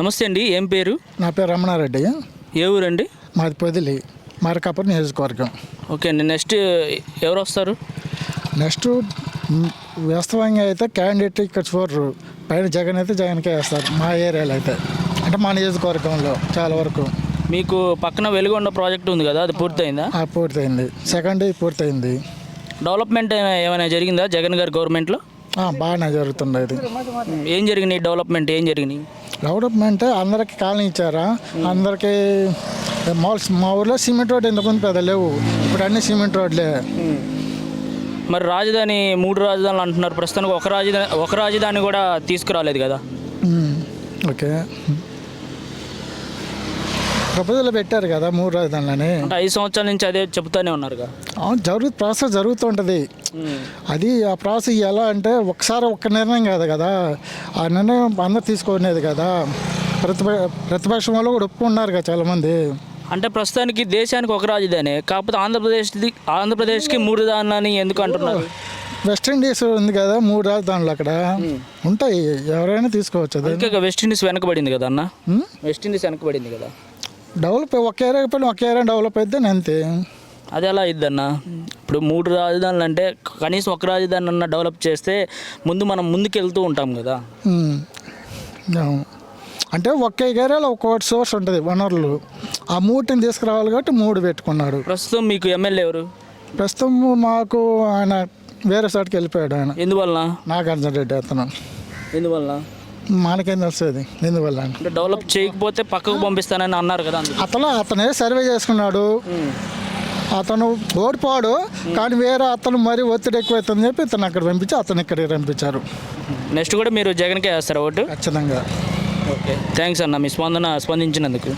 నమస్తే అండి ఏం పేరు? నా పేరు రమణారెడ్డి. ఏ ఊరండి? మాది పొదిలి మరకాపురం నియోజకవర్గం. ఓకే అండి నెక్స్ట్ ఎవరు వస్తారు నెక్స్ట్ వాస్తవంగా అయితే క్యాండిడేట్ ఇక్కడ చూడరు పైన జగన్ అయితే జగన్కే వేస్తారు మా ఏరియాలో అయితే. అంటే మా నియోజకవర్గంలో చాలా వరకు. మీకు పక్కన వెలుగొండ ప్రాజెక్ట్ ఉంది కదా అది పూర్తయిందా? ఆ పూర్తయింది. సెకండ్ పూర్తయింది. డెవలప్మెంట్ ఏమైనా జరిగిందా జగన్ గారి గవర్నమెంట్లో? ఆ, బాగానే జరుగుతుంది ఇది ఏం జరిగినాయి డెవలప్మెంట్ ఏం జరిగినాయి? డెవలప్మెంట్ అందరికి కాలనీ ఇచ్చారా? అందరికీ మాల్స్ మా ఊర్లో సిమెంట్ రోడ్ ఇంతకుముందు పెద్ద లేవు. ఇప్పుడు అన్ని సిమెంట్ రోడ్లే. మరి రాజధాని మూడు రాజధానులు అంటున్నారు. ప్రస్తుతానికి ఒక రాజధాని ఒక రాజధాని కూడా తీసుకురాలేదు కదా? ఓకే. ప్రపోజల్ పెట్టారు కదా మూడు రాజధానులని. అంటే ఐదు సంవత్సరాల నుంచి అదే చెప్తానే ఉన్నారుగా. అవును జరుగు ప్రాసెస్ జరుగుతుంటుంది అది ఆ ప్రాసెస్ ఎలా అంటే ఒకసారి ఒక్క నిర్ణయం కాదు కదా. ఆ నిర్ణయం అందరు తీసుకునేది కదా. ప్రతిప ప్రతిపక్షం వాళ్ళు కూడా ఒప్పుకున్నారు కదా చాలామంది. అంటే ప్రస్తుతానికి దేశానికి ఒక రాజధాని కాకపోతే ఆంధ్రప్రదేశ్ ఆంధ్రప్రదేశ్కి మూడు రాజధాని ఎందుకు అంటున్నారు? వెస్ట్ ఇండీస్ ఉంది కదా మూడు రాజధానులు అక్కడ. ఉంటాయి ఎవరైనా తీసుకోవచ్చు వెస్ట్ ఇండీస్ వెనకబడింది కదా అన్న? వెస్ట్ ఇండీస్ వెనకబడింది కదా. డెవలప్ ఒక ఏరియా పైన ఒక ఏరియా డెవలప్ అయితే అంతే. అది ఎలా అన్న ఇప్పుడు మూడు రాజధానులు అంటే కనీసం ఒక రాజధాని అన్న డెవలప్ చేస్తే ముందు మనం ముందుకు వెళ్తూ ఉంటాం కదా. అంటే ఒక్క ఏరియాలో ఒక్కొక్కటి సోర్స్ ఉంటుంది వనరులు. ఆ మూటిని తీసుకురావాలి కాబట్టి మూడు పెట్టుకున్నాడు. ప్రస్తుతం మీకు ఎమ్మెల్యే ఎవరు? ప్రస్తుతం మాకు ఆయన వేరే చోటుకి వెళ్ళిపోయాడు ఆయన. ఎందువలన? నాగార్జున రెడ్డి అతను. ఎందువలన? మనకేం తెలుస్తుంది ఎందువల్ల. అంటే డెవలప్ చేయకపోతే పక్కకు పంపిస్తానని అన్నారు కదా అతను అతనే సర్వే చేసుకున్నాడు. అతను ఓడిపోడు కానీ వేరే అతను మరీ ఒత్తిడి ఎక్కువైతుందని చెప్పి ఇతను అక్కడ పంపించి అతను ఇక్కడికి పంపించారు. నెక్స్ట్ కూడా మీరు జగన్కే వేస్తారా ఓటు? ఖచ్చితంగా. ఓకే. థ్యాంక్స్ అన్న మీ స్పందన స్పందించినందుకు.